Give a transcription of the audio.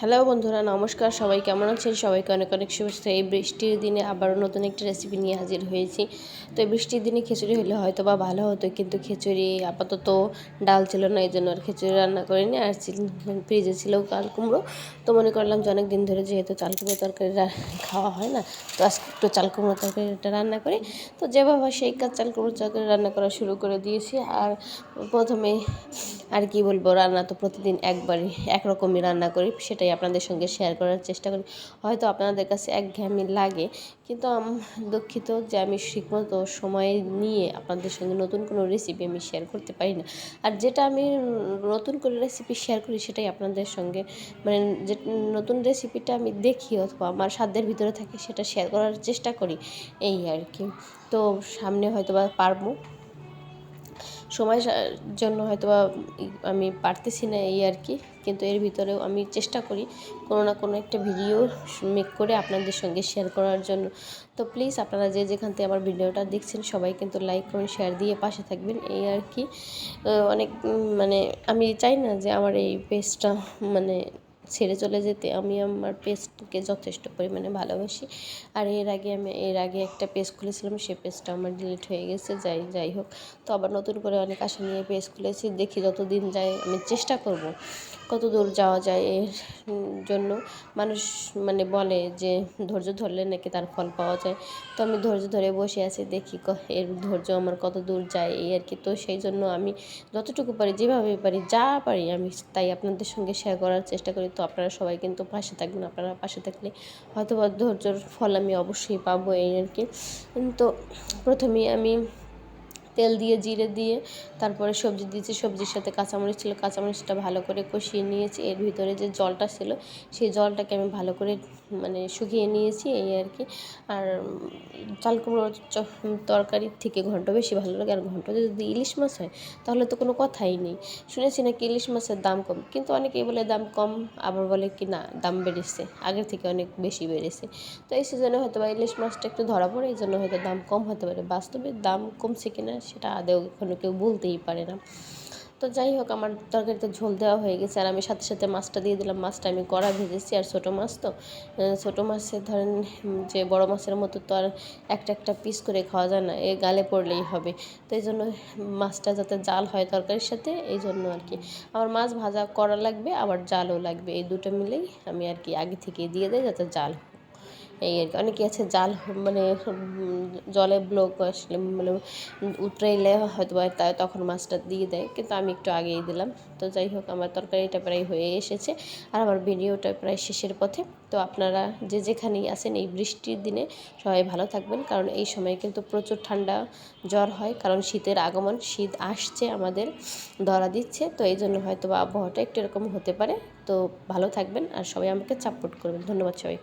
Hello বন্ধুরা, নমস্কার। সবাই কেমন আছেন? সবাইকে অনেক অনেক শুভেচ্ছা। এই বৃষ্টির দিনে আবারও নতুন একটা রেসিপি নিয়ে হাজির হয়েছি। তো বৃষ্টির দিনে খিচুড়ি হলে হয়তো বা ভালো হতো, কিন্তু খিচুড়ি আপাতত ডাল ছিল না, এই জন্য আর খিচুড়ি রান্না করিনি। আর ফ্রিজে ছিল কাল কুমড়ো। তো মনে করলাম যে অনেক দিন ধরে যেহেতু চাল কুমড়ো তরকারি খাওয়া হয় না, তো আজকে একটু চাল কুমড়ো তরকারিটা রান্না করি। তো যেভাবে সেই কাজ চাল কুমড়ো তরকারি রান্না করা শুরু করে দিয়েছি। আর প্রথমে আর কি বলব, রান্না তো প্রতিদিন একবারই একরকমই রান্না করি, সেটাই আপনাদের সঙ্গে শেয়ার করার চেষ্টা করি। হয়তো আপনাদের কাছে একঘেয়েমি লাগে, কিন্তু দুঃখিত যে আমি ঠিকমতো সময় নিয়ে আপনাদের সঙ্গে নতুন কোনো রেসিপি আমি শেয়ার করতে পারি না। আর যেটা আমি নতুন করে রেসিপি শেয়ার করি সেটাই আপনাদের সঙ্গে মানে যে নতুন রেসিপিটা আমি দেখি অথবা আমার সাধ্যের ভিতরে থাকে সেটা শেয়ার করার চেষ্টা করি, এই আর কি। তো সামনে হয়তো বা পারব। সময়ের জন্য হয়তো বা আমি পারতেছি না এই আর কি। কিন্তু এর ভিতরেও আমি চেষ্টা করি কোনো না কোনো একটা ভিডিও মেক করে আপনাদের সঙ্গে শেয়ার করার জন্য। তো প্লিজ আপনারা যে যেখান থেকে আমার ভিডিওটা দেখছেন, সবাই কিন্তু লাইক করুন শেয়ার দিয়ে পাশে থাকবেন। এই আর কি। অনেক মানে আমি চাই না যে আমার এই পেজটা মানে ছেড়ে চলে যেতে আমি আমার পেজকে যথেষ্ট পরিমাণে ভালোবাসি। আর এর আগে আমি, এর আগে একটা পেজ খুলেছিলাম সেই পেজটা আমার ডিলিট হয়ে গেছে, যাই যাই হোক। তো আবার নতুন করে অনেক আশা নিয়ে পেজ খুলেছি, দেখি যত দিন যায় আমি চেষ্টা করব কত দূর যাওয়া যায় এর জন্য। মানুষ মানে বলে যে ধৈর্য ধরলে নাকি তার ফল পাওয়া যায়। তো আমি ধৈর্য ধরে বসে আছি, দেখি এর ধৈর্য আমার কত দূর যায় এই আর কি। তো সেই জন্য আমি যতটুকু পারি, যেভাবে পারি, যা পারি আমি, তাই আপনাদের সঙ্গে শেয়ার করার চেষ্টা করি। তো আপনারা সবাই কিন্তু পাশে থাকবেন, আপনারা পাশে থাকলে হয়তো বা ধৈর্যর ফল আমি অবশ্যই পাবো এই আর কি। তো প্রথমেই আমি তেল দিয়ে, জিরে দিয়ে তারপরে সবজি দিয়েছি। সবজির সাথে কাঁচামরিচ ছিল। কাঁচামরিচটা ভালো করে কষিয়ে নিয়েছি। এর ভিতরে যে জলটা ছিল, সেই জলটাকে আমি ভালো করে মানে শুকিয়ে নিয়েছি এই আর কি। আর চাল কুমড়ো তরকারির থেকে ঘন্ট বেশি ভালো লাগে। আর ঘন্ট যদি ইলিশ মাছ হয়, তাহলে তো কোনো কথাই নেই। শুনেছি নাকি ইলিশ মাছের দাম কম? কিন্তু অনেকেই বলে দাম কম, আবার বলে কি না, দাম বেড়েছে। আগের থেকে অনেক বেশি বেড়েছে। তো এই সিজনে হয়তো বা ইলিশ মাছটা একটু ধরা পড়ে, এই জন্য হয়তো দাম কম হতে পারে। বাস্তবে দাম কমছে কিনা সেটা আদেও এখনও কেউ বলতেই পারে না। তো যাই হোক, আমার তরকারিতে ঝোল দেওয়া হয়ে গেছে আর আমি সাথে সাথে মাছটা দিয়ে দিলাম। মাছটা আমি কড়া ভেজেছি আর ছোটো মাছ তো। ছোটো মাছের ধরেন যে বড় মাছের মতো তো আর একটা একটা পিস করে খাওয়া যায় না, এ গালে পড়লেই হবে। তো এই জন্য মাছটা যাতে জাল হয় তরকারির সাথে, এই জন্য আর কি। আমার মাছ ভাজা করা লাগবে, আবার জালও লাগবে। এই দুটো মিলেই আমি আর কি আগে থেকে দিয়ে দেয় যাতে জাল এই আর কি। অনেকে আছে জাল মানে জলে ব্লক আসলে মানে উতরাইলে হয়তো তাই তখন মাছটা দিয়ে দেয়, কিন্তু আমি একটু আগেই দিলাম। তো যাই হোক, আমার তরকারিটা প্রায় হয়ে এসেছে। আর আমার ভিডিওটা প্রায় শেষের পথে। তো আপনারা যে যেখানেই আছেন এই বৃষ্টির দিনে সবাই ভালো থাকবেন, কারণ এই সময় কিন্তু প্রচুর ঠান্ডা জ্বর হয়, কারণ শীতের আগমন, শীত আসছে আমাদের, ধরা দিচ্ছে। তো এই জন্য হয়তো বা আবহাওয়াটা একটু এরকম হতে পারে। তো ভালো থাকবেন আর সবাই আমাকে সাপোর্ট করবেন। ধন্যবাদ সবাই